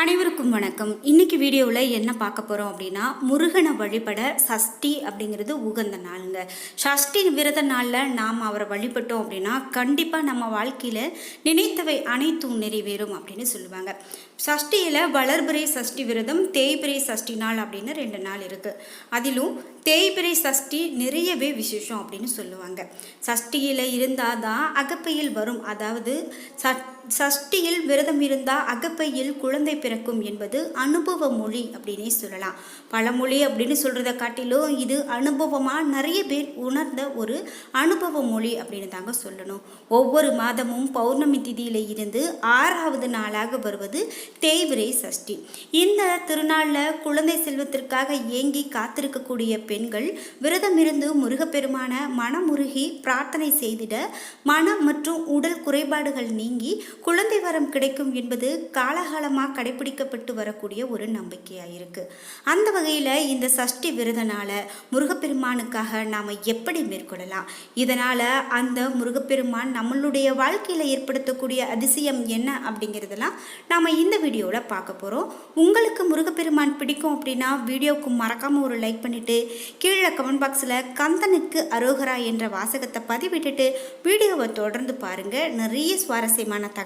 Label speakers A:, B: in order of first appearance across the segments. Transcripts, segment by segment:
A: அனைவருக்கும் வணக்கம். இன்னைக்கு வீடியோவில் என்ன பார்க்க போகிறோம் அப்படின்னா முருகனை வழிபட சஷ்டி அப்படிங்கிறது உகந்த நாளுங்க. சஷ்டி விரத நாளில் நாம் அவரை வழிபட்டோம் அப்படின்னா கண்டிப்பாக நம்ம வாழ்க்கையில் நினைத்தவை அனைத்தும் நிறைவேறும் அப்படின்னு சொல்லுவாங்க. சஷ்டியில் வளர்பிறை சஷ்டி விரதம் தேய்பிறை சஷ்டி நாள் அப்படின்னு ரெண்டு நாள் இருக்குது அதிலும் தேய்பிறை சஷ்டி நிறையவே விசேஷம் அப்படின்னு சொல்லுவாங்க. சஷ்டியில் இருந்தால் தான் அகப்பையில் வரும். அதாவது சட் சஷ்டியில் விரதம் இருந்தால் அகப்பையில் குழந்தை பிறக்கும் என்பது அனுபவ மொழி அப்படின்னே சொல்லலாம். பழமொழி அப்படின்னு சொல்கிறத காட்டிலும் இது அனுபவமாக நிறைய பேர் உணர்ந்த ஒரு அனுபவ மொழி அப்படின்னு தாங்க சொல்லணும். ஒவ்வொரு மாதமும் பௌர்ணமி திதியில் இருந்து ஆறாவது நாளாக வருவது தேய்விரை சஷ்டி. இந்த திருநாளில் குழந்தை செல்வத்திற்காக ஏங்கி காத்திருக்கக்கூடிய பெண்கள் விரதம் இருந்து முருகப்பெருமான மனமுருகி பிரார்த்தனை செய்திட மனம் மற்றும் உடல் குறைபாடுகள் நீங்கி குழந்தை வரம் கிடைக்கும் என்பது காலகாலமாக கடைபிடிக்கப்பட்டு வரக்கூடிய ஒரு நம்பிக்கையாக இருக்குது அந்த வகையில் இந்த சஷ்டி விரதனால் முருகப்பெருமானுக்காக நாம் எப்படி மேற்கொள்ளலாம்? இதனால் அந்த முருகப்பெருமான் நம்மளுடைய வாழ்க்கையில் ஏற்படுத்தக்கூடிய அதிசயம் என்ன அப்படிங்கிறதெல்லாம் நாம் இந்த வீடியோவில் பார்க்க போகிறோம் உங்களுக்கு முருகப்பெருமான் பிடிக்கும் அப்படின்னா வீடியோவுக்கு மறக்காமல் ஒரு லைக் பண்ணிவிட்டு கீழே கமெண்ட் பாக்ஸில் கந்தனுக்கு அரோகரா என்ற வாசகத்தை பதிவிட்டுட்டு வீடியோவை தொடர்ந்து பாருங்கள் நிறைய சுவாரஸ்யமான தகவல்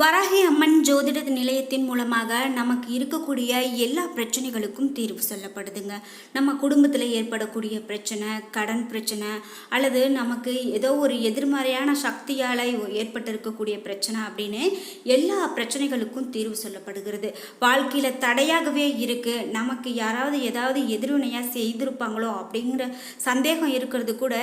A: வராகி அம்மன் ஜோதிட நிலையத்தின் மூலமாக நமக்கு இருக்கக்கூடிய எல்லா பிரச்சனைகளுக்கும் தீர்வு சொல்லப்படுதுங்க. நம்ம குடும்பத்தில் ஏற்படக்கூடிய பிரச்சனை கடன் பிரச்சனை அல்லது நமக்கு ஏதோ ஒரு எதிர்மறையான சக்தியால் ஏற்பட்டிருக்கக்கூடிய பிரச்சனை அப்படின்னு எல்லா பிரச்சனைகளுக்கும் தீர்வு சொல்லப்படுகிறது. வாழ்க்கையில் தடையாகவே இருக்குது நமக்கு யாராவது ஏதாவது எதிர்வினையாக செய்திருப்பாங்களோ அப்படிங்கிற சந்தேகம் இருக்கிறது கூட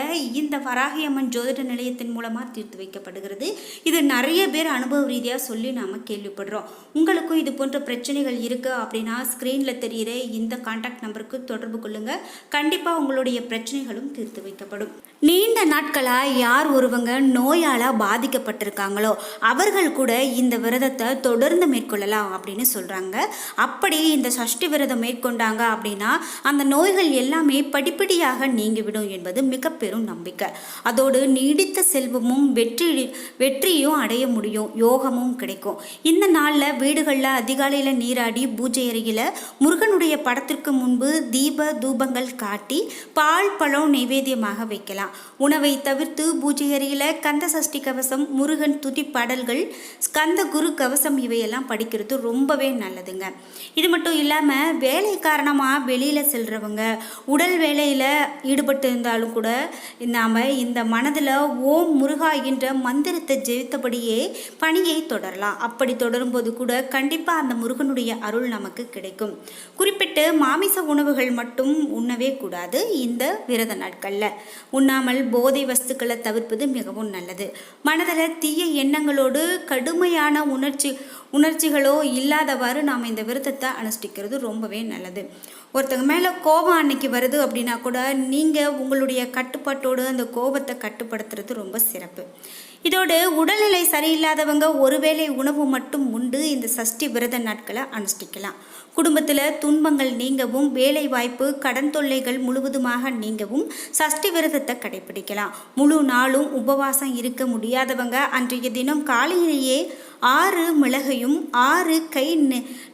A: இந்த வராகி அம்மன் ஜோதிட நிலையத்தின் மூலமாக தீர்த்து வைக்கப்படுகிறது. இது நிறைய பேர் அனுபவ ரீதியாக சொல்லி நாம் கேள்விப்படுறோம். உங்களுக்கும் இது போன்ற பிரச்சனைகள் இருக்குது அப்படின்னா ஸ்க்ரீனில் தெரிகிற இந்த காண்டாக்ட் நம்பருக்கு தொடர்பு கொள்ளுங்கள் கண்டிப்பாக உங்களுடைய பிரச்சனைகளும் தீர்த்து வைக்கப்படும். நீண்ட நாட்களாக யார் ஒருவங்க நோயால் பாதிக்கப்பட்டிருக்காங்களோ அவர்கள் கூட இந்த விரதத்தை தொடர்ந்து மேற்கொள்ளலாம் அப்படின்னு சொல்கிறாங்க அப்படி இந்த சஷ்டி விரதம் மேற்கொண்டாங்க அப்படின்னா அந்த நோய்கள் எல்லாமே படிப்படியாக நீங்கிவிடும் என்பது மிக பெரும் நம்பிக்கை. அதோடு நீடித்த செல்வமும் வெற்றி வெற்றியும் அடைய முடியும். யோகமும் கிடைக்கும். இந்த நாளில் வீடுகளில் அதிகாலையில் நீராடி பூஜை அருகில் முருகனுடைய படத்திற்கு முன்பு தீப தூபங்கள் காட்டி பால் பழம் நைவேத்தியமாக வைக்கலாம். உணவை தவிர்த்து பூஜை அருகில் கந்த சஷ்டி கவசம் முருகன் துதி பாடல்கள் ஸ்கந்த குரு கவசம் இவையெல்லாம் படிக்கிறது ரொம்பவே நல்லதுங்க. இது மட்டும் இல்லாமல் வேலை காரணமாக வெளியில் செல்கிறவங்க உடல் வேலையில் ஈடுபட்டு இருந்தாலும் கூட நாம் இந்த மனதில் ஓம் முருகா என்ற மந்திரத்தை ஜெயித்தபடியே பணியை தொடரலாம். அப்படி தொடரும்போது கூட கண்டிப்பாக அந்த முருகனுடைய அருள் நமக்கு கிடைக்கும். குறிப்பிட்டு மாமிச உணவுகள் மட்டும் உண்ணவே கூடாது இந்த விரத நாட்களில். உண்ணாமல் போதை வஸ்துக்களை தவிர்ப்பது மிகவும் நல்லது. மனதில் தீய எண்ணங்களோடு கடுமையான உணர்ச்சி உணர்ச்சிகளோ இல்லாதவாறு நாம் இந்த விரதத்தை அனுஷ்டிக்கிறது ரொம்பவே நல்லது. ஒருத்தங்க மேலே கோபம் அன்னைக்கு வருது அப்படின்னா கூட நீங்கள் உங்களுடைய கட்டுப்பாட்டோடு அந்த கோபத்தை கட்டுப்படுத்துறது ரொம்ப சிறப்பு. இதோடு உடல்நிலை சரியில்லாதவங்க ஒருவேளை உணவு மட்டும் உண்டு. இந்த சஷ்டி விரத நாட்களை அனுஷ்டிக்கலாம். குடும்பத்தில் துன்பங்கள் நீங்கவும் வேலை வாய்ப்பு கடன் தொல்லைகள் முழுவதுமாக நீங்கவும் சஷ்டி விரதத்தை கடைபிடிக்கலாம். முழு நாளும் உபவாசம் இருக்க முடியாதவங்க அன்றைய தினம் காலையிலேயே ஆறு மிளகையும் ஆறு கை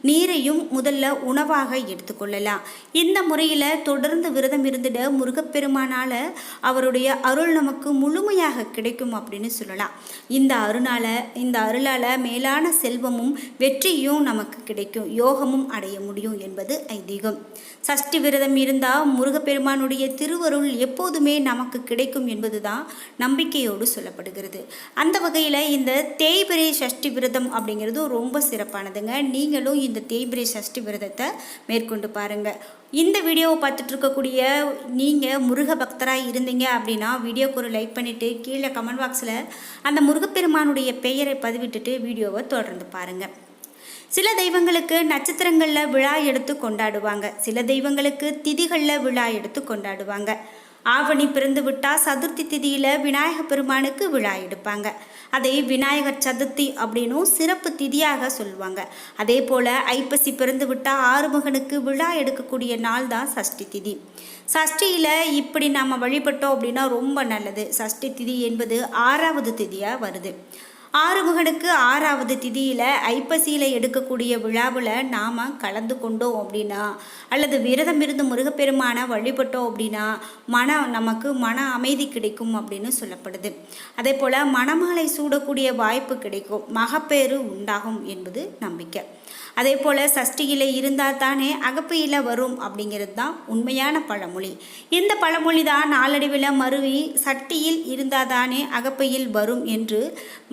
A: நீரையும் முதல்ல உணவாக எடுத்துக்கொள்ளலாம் இந்த முறையில் தொடர்ந்து விரதம் இருந்துட முருகப்பெருமானால் அவருடைய அருள் நமக்கு முழுமையாக கிடைக்கும் அப்படின்னு சொல்லலாம். இந்த அருளால் இந்த அருளால் மேலான செல்வமும் வெற்றியும் நமக்கு கிடைக்கும். யோகமும் அடைய முடியும் என்பது ஐதீகம். சஷ்டி விரதம் இருந்தால் முருகப்பெருமானுடைய திருவருள் எப்போதுமே நமக்கு கிடைக்கும் என்பதுதான் நம்பிக்கையோடு சொல்லப்படுகிறது. அந்த வகையில் இந்த தேய்பிரை சஷ்டி விரதம் அப்படிங்கிறது ரொம்ப சிறப்பானதுங்க. நீங்களும் இந்த தேய்பிரை சஷ்டி விரதத்தை மேற்கொண்டு பாருங்கள் இந்த வீடியோவை பார்த்துட்டு இருக்கக்கூடிய நீங்கள் முருக பக்தராக இருந்தீங்க அப்படின்னா வீடியோக்கு ஒரு லைக் பண்ணிவிட்டு கீழே கமெண்ட் பாக்ஸில் அந்த முருகப்பெருமானுடைய பெயரை பதிவிட்டுட்டு வீடியோவை தொடர்ந்து பாருங்கள் சில தெய்வங்களுக்கு நட்சத்திரங்களில் விழா எடுத்து கொண்டாடுவாங்க. சில தெய்வங்களுக்கு திதிகளில் விழா எடுத்து கொண்டாடுவாங்க. ஆவணி பிறந்து விட்டால் சதுர்த்தி திதியில் விநாயக பெருமானுக்கு விழா எடுப்பாங்க. அதை விநாயகர் சதுர்த்தி அப்படின்னும் சிறப்பு திதியாக சொல்லுவாங்க. அதே போல் ஐப்பசி பிறந்து விட்டால் ஆறுமுகனுக்கு விழா எடுக்கக்கூடிய நாள் தான் சஷ்டி திதி. சஷ்டியில் இப்படி நாம் வழிபட்டோம் அப்படின்னா ரொம்ப நல்லது. சஷ்டி திதி என்பது ஆறாவது திதியாக வருது. ஆறுமுகனுக்கு ஆறாவது திதியில் ஐப்பசியில் எடுக்கக்கூடிய விழாவில் நாம் கலந்து கொண்டோம் அப்படின்னா அல்லது விரதம் இருந்து முருகப்பெருமானை வழிபட்டோம் அப்படின்னா மன நமக்கு மன அமைதி கிடைக்கும் அப்படின்னு சொல்லப்படுது. அதே போல் மணமாலை சூடக்கூடிய வாய்ப்பு கிடைக்கும். மகப்பேறு உண்டாகும் என்பது நம்பிக்கை. அதே போல் சஷ்டியில் இருந்தால் தானே அகப்பையில் வரும் அப்படிங்கிறது தான் உண்மையான பழமொழி. இந்த பழமொழி தான் நாளடைவில் மருவி சட்டியில் இருந்தால் தானே அகப்பையில் வரும் என்று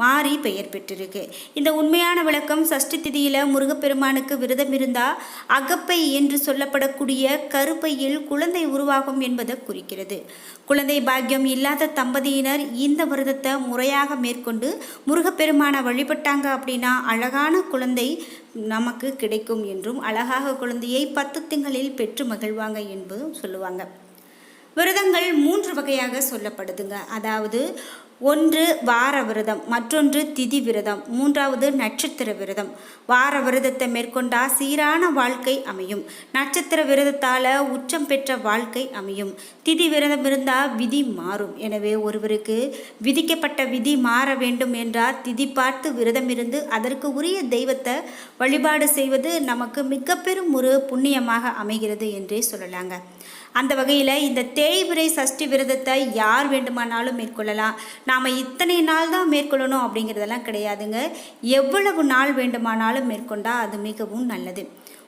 A: மாறி பெயர் பெற்றிருக்கு. இந்த உண்மையான விளக்கம் சஷ்டி திதியில் முருகப்பெருமானுக்கு விரதம் இருந்தால் அகப்பை என்று சொல்லப்படக்கூடிய கருப்பையில் குழந்தை உருவாகும் என்பதை குறிக்கிறது. குழந்தை பாக்கியம் இல்லாத தம்பதியினர் இந்த விரதத்தை முறையாக மேற்கொண்டு முருகப்பெருமானை வழிபட்டாங்க அப்படின்னா அழகான குழந்தை நமக்கு கிடைக்கும் என்றும் அழகாக குழந்தையை பத்து திங்களில் பெற்று மகிழ்வாங்க என்பதும் சொல்லுவாங்க. விரதங்கள் மூன்று வகையாக சொல்லப்படுதுங்க. அதாவது ஒன்று வார விரதம் மற்றொன்று திதி விரதம் மூன்றாவது நட்சத்திர விரதம். வார விரதத்தை மேற்கொண்டா சீரான வாழ்க்கை அமையும். நட்சத்திர விரதத்தால் உச்சம் பெற்ற வாழ்க்கை அமையும். திதி விரதம் இருந்தால் விதி மாறும். எனவே ஒருவருக்கு விதிக்கப்பட்ட விதி மாற வேண்டும் என்றால் திதி பார்த்து விரதம் இருந்து அதற்கு உரிய தெய்வத்தை வழிபாடு செய்வது நமக்கு மிக பெரும் ஒரு புண்ணியமாக அமைகிறது என்றே சொல்லலாங்க. அந்த வகையில் இந்த தேய்பிரை சஷ்டி விரதத்தை யார் வேண்டுமானாலும் மேற்கொள்ளலாம். நாம் இத்தனை நாள் தான் மேற்கொள்ளணும் அப்படிங்கிறதெல்லாம் கிடையாதுங்க. எவ்வளவு நாள் வேண்டுமானாலும் மேற்கொண்டால் அது மிகவும் நல்லது.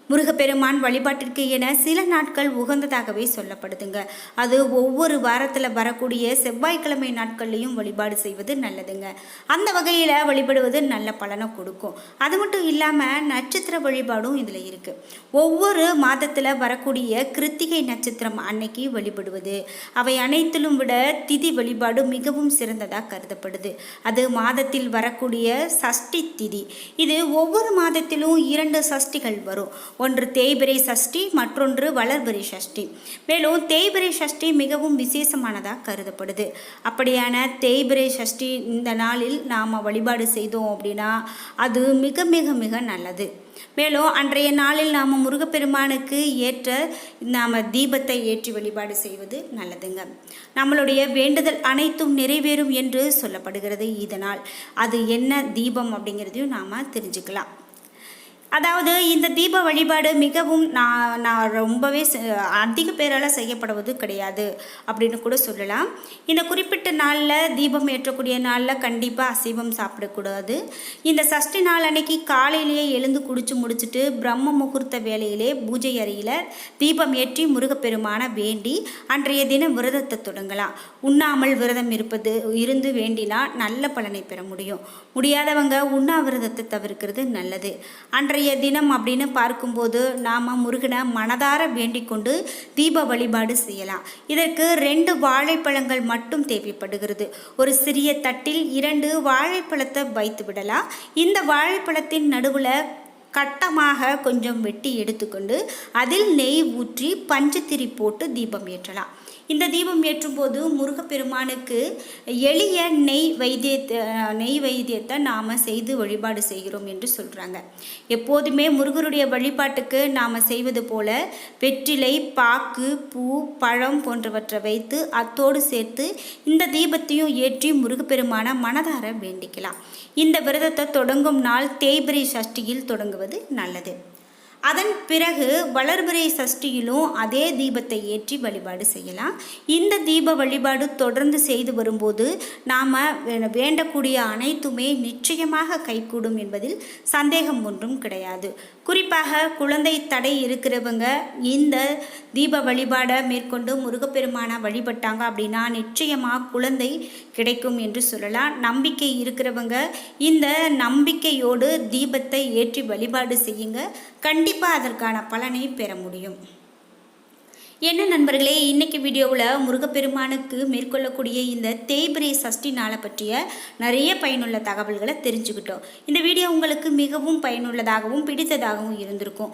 A: முருகப்பெருமான் வழிபாட்டிற்கு என சில நாட்கள் உகந்ததாகவே சொல்லப்படுதுங்க. அது ஒவ்வொரு வாரத்தில் வரக்கூடிய செவ்வாய்க்கிழமை நாட்கள்லையும் வழிபாடு செய்வது நல்லதுங்க. அந்த வகையில் வழிபடுவது நல்ல பலனை கொடுக்கும். அது மட்டும் இல்லாமல் நட்சத்திர வழிபாடும் இதில் இருக்குது ஒவ்வொரு மாதத்தில் வரக்கூடிய கிருத்திகை நட்சத்திரம் அன்னைக்கு வழிபடுவது. அவை அனைத்திலும் விட திதி வழிபாடு மிகவும் சிறந்ததாக கருதப்படுது. அது மாதத்தில் வரக்கூடிய சஷ்டி திதி. இது ஒவ்வொரு மாதத்திலும் இரண்டு சஷ்டிகள் வரும். ஒன்று தேய்பிரை சஷ்டி மற்றொன்று வளர்பிரை சஷ்டி. மேலும் தேய்பிரை சஷ்டி மிகவும் விசேஷமானதாக கருதப்படுது. அப்படியான தேய்பிரை சஷ்டி இந்த நாளில் நாம் வழிபாடு செய்தோம் அப்படின்னா அது மிக மிக மிக நல்லது. மேலும் அன்றைய நாளில் நாம் முருகப்பெருமானுக்கு ஏற்ற நாம் தீபத்தை ஏற்றி வழிபாடு செய்வது நல்லதுங்க. நம்மளுடைய வேண்டுதல் அனைத்தும் நிறைவேறும் என்று சொல்லப்படுகிறது. இதனால் அது என்ன தீபம் அப்படிங்கிறதையும் நாம் தெரிஞ்சுக்கலாம். அதாவது இந்த தீப வழிபாடு மிகவும் நான் நான் ரொம்பவே அதிக பேரால் செய்யப்படுவது கிடையாது அப்படின்னு கூட சொல்லலாம். இந்த குறிப்பிட்ட நாளில் தீபம் ஏற்றக்கூடிய நாளில் கண்டிப்பாக அசைவம் சாப்பிடக்கூடாது. இந்த சஷ்டி நாள் அன்னைக்கு காலையிலேயே எழுந்து குடிச்சு முடிச்சுட்டு பிரம்ம முகூர்த்த வேலையிலே பூஜை அறையில் தீபம் ஏற்றி முருகப்பெருமான வேண்டி அன்றைய தினம் விரதத்தை தொடங்கலாம். உண்ணாமல் விரதம் இருப்பது இருந்து வேண்டினா நல்ல பலனை பெற முடியும். முடியாதவங்க உண்ணாவிரதத்தை தவிர்க்கிறது நல்லது. அன்றைய இன்றைய தினம் அப்படின்னு பார்க்கும்போது நாம் முருகனை மனதார வேண்டிக்கொண்டு தீப வழிபாடு செய்யலாம். இதற்கு ரெண்டு வாழைப்பழங்கள் மட்டும் தேவைப்படுகிறது. ஒரு சிறிய தட்டில் இரண்டு வாழைப்பழத்தை வைத்து விடலாம். இந்த வாழைப்பழத்தின் நடுவில் கட்டமாக கொஞ்சம் வெட்டி எடுத்துக்கொண்டு அதில் நெய் ஊற்றி பஞ்சத்திரி போட்டு தீபம் ஏற்றலாம். இந்த தீபம் ஏற்றும் போது முருகப்பெருமானுக்கு எளிய நெய் வைத்தியத்தை நெய் வைத்தியத்தை நாம் செய்து வழிபாடு செய்கிறோம் என்று சொல்கிறாங்க எப்போதுமே முருகருடைய வழிபாட்டுக்கு நாம் செய்வது போல வெற்றிலை பாக்கு பூ பழம் போன்றவற்றை வைத்து அத்தோடு சேர்த்து இந்த தீபத்தையும் ஏற்றி முருகப்பெருமான மனதார வேண்டிக்கலாம். இந்த விரதத்தை தொடங்கும் நாள் தேய்பிரி சஷ்டியில் தொடங்குவது. நல்லது. அதன் பிறகு வளர்பிறை சஷ்டியிலும் அதே தீபத்தை ஏற்றி வழிபாடு செய்யலாம். இந்த தீப வழிபாடு தொடர்ந்து செய்து வரும்போது நாம் வேண்டக்கூடிய அனைத்துமே நிச்சயமாக கைகூடும் என்பதில் சந்தேகம் ஒன்றும் கிடையாது. குறிப்பாக குழந்தை தடை இருக்கிறவங்க இந்த தீப வழிபாடை மேற்கொண்டு முருகப்பெருமானை வழிபட்டாங்க அப்படின்னா நிச்சயமாக குழந்தை கிடைக்கும் என்று சொல்லலாம். நம்பிக்கை இருக்கிறவங்க இந்த நம்பிக்கையோடு தீபத்தை ஏற்றி வழிபாடு செய்யுங்க. கண்டிப்பாக அதற்கான பலனை பெற முடியும். என்ன நண்பர்களே இன்னைக்கு வீடியோவில் முருகப்பெருமானுக்கு மேற்கொள்ளக்கூடிய இந்த தேய்பிரை சஷ்டி நாளை பற்றிய நிறைய பயனுள்ள தகவல்களை தெரிஞ்சுக்கிட்டோம். இந்த வீடியோ உங்களுக்கு மிகவும் பயனுள்ளதாகவும் பிடித்ததாகவும் இருந்திருக்கும்.